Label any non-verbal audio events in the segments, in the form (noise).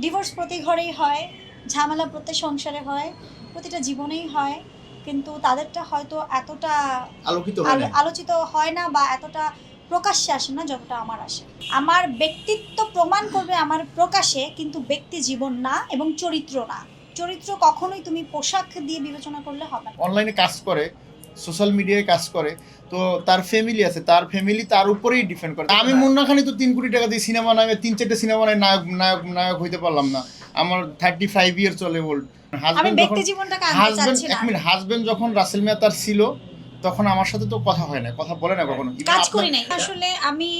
Divorce প্রতি ঘরেই হয় ঝামেলা প্রত্যেক সংসারে হয় প্রতিটা জীবনেই হয় কিন্তু তাদেরটা হয়তো এতটা আলোকিত আলোচিত হয় না বা এতটা প্রকাশ্যে আসে না যতটা আমার আসে। আমার ব্যক্তিত্ব প্রমাণ করবে আমার প্রকাশে কিন্তু ব্যক্তি জীবন না এবং চরিত্র না। চরিত্র কখনোই তুমি পোশাক দিয়ে বিবেচনা করলে হবে না। অনলাইনে কাজ করে সোশ্যাল মিডিয়ায় কাজ করে তো তার ফ্যামিলি আছে তার ফ্যামিলি তার উপরেই ডিপেন্ড করে। আমি মুন্না খানি তো তিন কোটি টাকা দিয়ে সিনেমা নামে তিন চারটে সিনেমা নামে নায়ক নায়ক নায়ক হইতে পারলাম না। আমার থার্টি ফাইভ ইয়ার চলে ওল্ড হাজবেন্ড যখন হাজবেন্ড এক মিনিট হাজবেন্ড যখন রাসেল মেয়া তার ছিল তখন আমার সাথে তো কথা হয় না কথা বলে না কখনো। কাজ করি নাই। আসলে আমি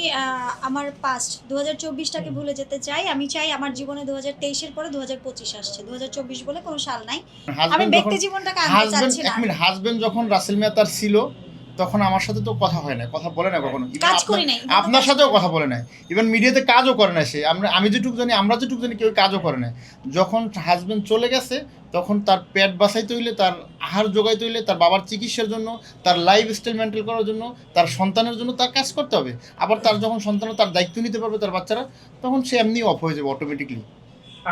আমার পাস্ট দু হাজার চব্বিশটাকে ভুলে যেতে চাই। আমি চাই আমার জীবনে দু হাজার তেইশের পরে দু হাজার পঁচিশ আসছে। দু হাজার চব্বিশ বলে কোনো সাল নাই। আমি ব্যক্তি জীবনটাকে আনতে চাচ্ছি না হাজবেন্ড যখন রাসেল মিয়া তার ছিল তখন আমার সাথে তো কথা হয় না কথা বলে না কখনো। আপনার- সাথেও কথা বলে নাই। ইভেন মিডিয়াতে কাজও করে না সে। আমরা আমি যেটুকু জানি আমরা যেটুকু জানি কেউ কাজও করে না যখন হাজবেন্ড চলে গেছে তখন তার পেট বাঁচাইতে হইলে তার আহার যোগাইতে হইলে তার বাবার চিকিৎসার জন্য তার লাইফ স্টাইল মেনটেন করার জন্য তার সন্তানের জন্য তার কাজ করতে হবে। আবার তার যখন সন্তান তার দায়িত্ব নিতে পারবে তার বাচ্চারা তখন সে এমনি অফ হয়ে যাবে অটোমেটিকলি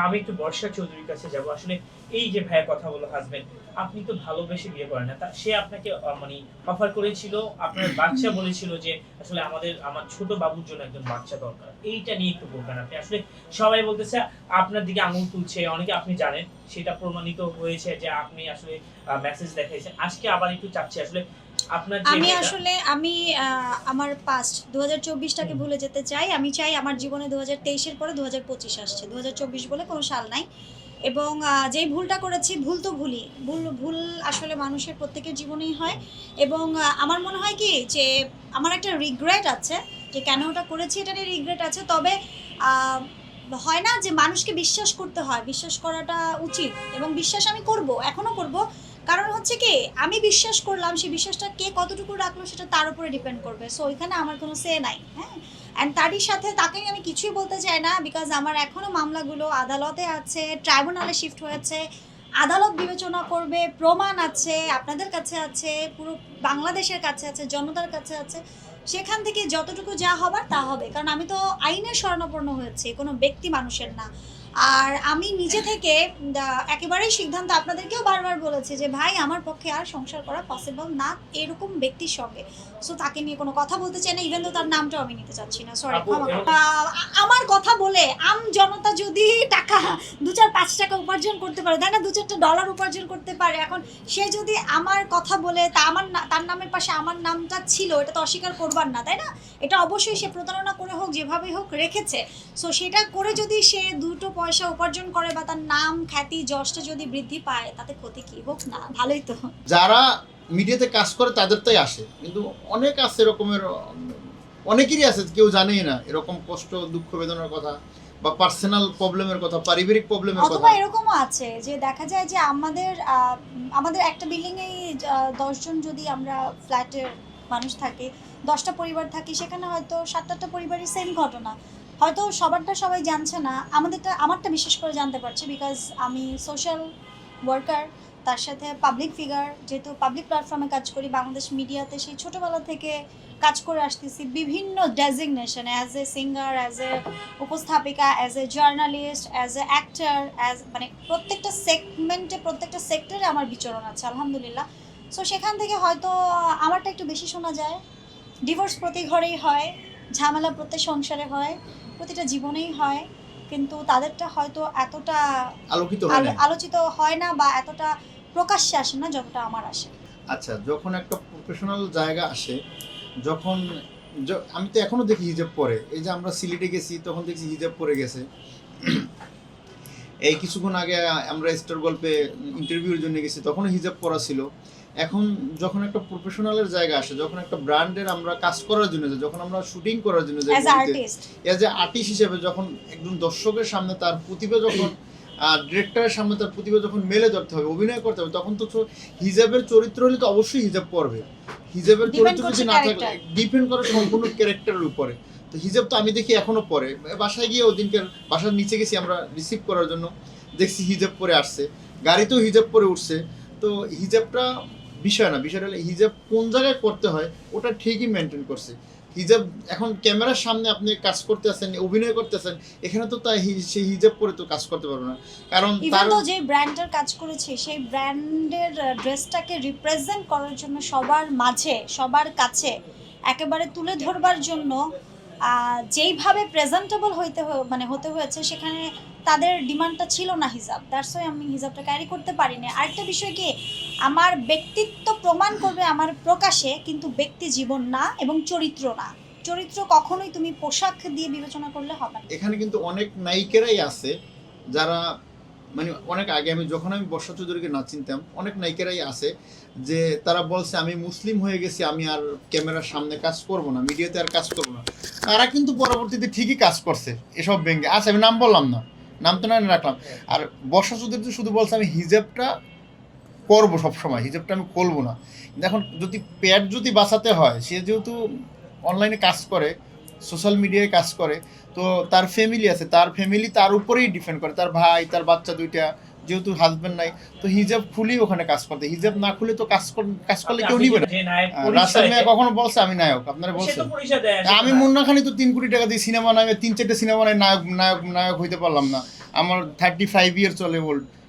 আমি একটু বর্ষা চৌধুরীর কাছে যাব। আসলে এই যে ভাইয়ের কথা বলো হাজবেন্ড আপনি তো ভালোবেসে বিয়ে করেন না। তা সে আপনাকে মানে অফার করেছিল, আপনার বাচ্চা বলেছিল যে, আসলে আমাদের, আমার ছোট বাবুর জন্য একজন বাচ্চা দরকার। এইটা নিয়ে একটু বলবেন আপনি। আসলে সবাই বলতেছে, আপনার দিকে আঙুল তুলছে, অনেকে আপনি জানেন, সেটা প্রমাণিত হয়েছে যে আপনি আসলে মেসেজ দেখাইছেন। আজকে আবার একটু চাচ্ছি আসলে আমি আসলে আমি আমার পাস্ট দু চব্বিশটাকে ভুলে যেতে চাই। আমি চাই আমার জীবনে দু হাজার তেইশের পরে দু হাজার পঁচিশ আসছে। দু হাজার চব্বিশ বলে কোনো সাল নাই। এবং যেই ভুলটা করেছি ভুল তো ভুলই। ভুল ভুল আসলে মানুষের প্রত্যেকের জীবনেই হয়। এবং আমার মনে হয় কি যে আমার একটা রিগ্রেট আছে যে কেন ওটা করেছি এটা নিয়ে রিগ্রেট আছে। তবে আহ, হয় না যে মানুষকে বিশ্বাস করতে হয়। বিশ্বাস করাটা উচিত। এবং বিশ্বাস আমি করব এখনও করব। কারণ হচ্ছে কি, আমি বিশ্বাস করলাম সেই বিশ্বাসটা কে কতটুকু রাখল সেটা তার উপরে ডিপেন্ড করবে। সো ওইখানে আমার কোনো সে নাই হ্যাঁ? অ্যান্ড তারই সাথে তাকে আমি কিছুই বলতে চাই না বিকজ আমার এখনও মামলাগুলো আদালতে আছে ট্রাইব্যুনালে শিফট হয়েছে, আদালত বিবেচনা করবে, প্রমাণ আছে, আপনাদের কাছে আছে, পুরো বাংলাদেশের কাছে আছে, জনতার কাছে আছে। সেখান থেকে যতটুকু যা হবার তা হবে। কারণ আমি তো আইনের স্বর্ণপূর্ণ হয়েছি, কোনো ব্যক্তি মানুষের না। আর আমি নিজে থেকে একেবারেই সিদ্ধান্ত আপনাদেরকেও বারবার বলেছি যে ভাই আমার পক্ষে আর সংসার করা পসিবল না এরকম ব্যক্তির সঙ্গে। সো তাকে নিয়ে কোনো কথা বলতে চাই না ইভেন তো তার নামটাও আমি নিতে চাচ্ছি না। সরি আমার কথা বলে আম জনতা যদি টাকা দু চার পাঁচ টাকা উপার্জন করতে পারে তাই না? দু চারটা ডলার উপার্জন করতে পারে। এখন সে যদি আমার কথা বলে তা আমার তার নামের পাশে আমার নামটা ছিল এটা তো অস্বীকার করবার না তাই না? এটা অবশ্যই সে প্রতারণা করে হোক যেভাবেই হোক রেখেছে। সো সেটা করে যদি সে দুটো পয়সা উপার্জন করে বা তার নাম খ্যাতি যশটা যদি বৃদ্ধি পায় তাতে ক্ষতি কি? হোক না ভালোই তো। যারা মিডিয়াতে কাজ করে তাদেরটাই আসে। কিন্তু অনেক আছে এরকমের অনেকেরই আছে কেউ জানেই না এরকম কষ্ট দুঃখ বেদনার কথা বা পার্সোনাল প্রবলেমের কথা পারিবারিক প্রবলেমের কথা অথবা এরকমও আছে যে দেখা যায় যে আমাদের আমাদের একটা বিল্ডিং এ দশজন যদি আমরা ফ্ল্যাটের মানুষ থাকি দশটা পরিবার থাকি সেখানে হয়তো সাত আটটা পরিবারের সেম ঘটনা। হয়তো সবারটা সবাই জানছে না, আমাদেরটা, আমারটা বিশেষ করে জানতে পারছে বিকজ আমি সোশ্যাল ওয়ার্কার তার সাথে পাবলিক ফিগার যেহেতু পাবলিক প্ল্যাটফর্মে কাজ করি, বাংলাদেশ মিডিয়াতে সেই ছোটোবেলা থেকে কাজ করে আসতেছি, বিভিন্ন designation as a singer as a উপস্থাপিকা as a journalist as a actor as মানে প্রত্যেকটা সেগমেন্টে প্রত্যেকটা সেক্টরে আমার বিচরণ আছে, আলহামদুলিল্লাহ। সো সেখান থেকে হয়তো আমারটা একটু বেশি শোনা যায়। ডিভোর্স প্রতি ঘরেই হয়, ঝামেলা প্রত্যেক সংসারে হয়। প্রতিটা জীবনেই হয় কিন্তু তাদেরটা হয়তো এতটা আলোকিত হয় না। আলোচিত হয় না বা এতটা প্রকাশ্যে আসে না যতটা আমার আসে। আচ্ছা যখন একটা প্রফেশনাল জায়গা আসে যখন আমি তো এখনও দেখি হিজাব পরে। এই যে আমরা সিলেটে গেছি তখন দেখছি হিজাব পরে গেছে। এই কিছুক্ষণ আগে আমরা স্টার গল্পে ইন্টারভিউর জন্য গেছি তখনও হিজাব পরা ছিল। এখন যখন একটা প্রফেশনালের জায়গা আসে যখন একটা ব্র্যান্ডের আমরা কাজ করার জন্য যাই যখন আমরা শুটিং করার জন্য যাই অ্যাজ এ আর্টিস্ট হিসেবে যখন একজন দর্শকের সামনে তার প্রতিভা যখন (coughs) ডিরেক্টরের সামনে তার প্রতিভা যখন মেলে ধরতে হবে অভিনয় করতে হবে তখন তো হিজাবের চরিত্র হলে তো অবশ্যই হিজাব পড়বে। হিজাবের চরিত্র যদি না থাকে character. ডিপেন্ড করে সম্পূর্ণ ক্যারেক্টারের উপরে। তো হিজাব তো আমি দেখি এখনও পরে। বাসায় গিয়ে ওদিনকে বাসার নিচে গেছি আমরা রিসিভ করার জন্য। দেখছি হিজাব পরে আসছে। গাড়িতেও হিজাব পরে উঠছে। তো হিজাবটা বিষয় না বিষয়টা হলো হিজাব কোন জায়গায় করতে হয় ওটা ঠিকই মেনটেন করছে। হিজাব এখন ক্যামেরার সামনে আপনি কাজ করতেছেন অভিনয় করতেছেন এখানে তো তাই সেই হিজাব পরে তো কাজ করতে পারবে না। কারণ তার যে ব্র্যান্ডের কাজ করেছে সেই ব্র্যান্ডের ড্রেসটাকে রিপ্রেজেন্ট করার জন্য সবার মাঝে সবার কাছে একেবারে তুলে ধরবার জন্য যেইভাবে প্রেজেন্টেবল হইতে মানে হতে হয়েছে সেখানে তাদের ডিমান্ডটা ছিল না হিজাব। দ্যাটস ওয়াই আমি হিজাবটা ক্যারি করতে পারিনি। আরেকটা বিষয় কি, আমার ব্যক্তিত্ব প্রমাণ করবে আমার প্রকাশে, কিন্তু ব্যক্তি জীবন না এবং চরিত্র না। চরিত্র কখনোই তুমি পোশাক দিয়ে বিবেচনা করলে হবে না। এখানে কিন্তু অনেক নায়িকেরাই আছে, যারা মানে অনেক আগে আমি, যখন আমি বর্ষা চৌধুরীকে না চিনতাম, অনেক নায়িকেরাই আছে যে তারা বলছে, আমি মুসলিম হয়ে গেছি, আমি আর ক্যামেরার সামনে কাজ করব না, মিডিয়াতে আর কাজ করব না। তারা কিন্তু পরবর্তীতে ঠিকই কাজ করছে, এসব ব্যাঙ্গে আচ্ছা আমি নাম বললাম না। নাম তো না রাখলাম। আর বর্ষা চৌধুরী তো শুধু বলছে আমি হিজাবটা করব সবসময় হিজাবটা আমি করব না। এখন যদি প্যাড যদি বাঁচাতে হয় সে যেহেতু অনলাইনে কাজ করে সোশ্যাল মিডিয়ায় কাজ করে তো তার ফ্যামিলি আছে তার ফ্যামিলি তার উপরেই ডিপেন্ড করে তার ভাই তার বাচ্চা দুইটা। যেহেতু হাজবেন্ড নাই তো হিজাব খুলি ওখানে কাজ করতে। হিজাব না খুলে তো কাজ কাজ করলে কেউ নিবে না। রাসেল মিয়া কখনো বলছে আমি নায়ক আপনারা সে বলছে তো পরিচয় দেয় আমি মুন্না খানি তো তিন কোটি টাকা দিয়ে সিনেমা নামে তিন চারটে সিনেমা নায়ক নায়ক নায়ক হইতে পারলাম না। আমার থার্টি ফাইভ ইয়ার চলে ওল্ড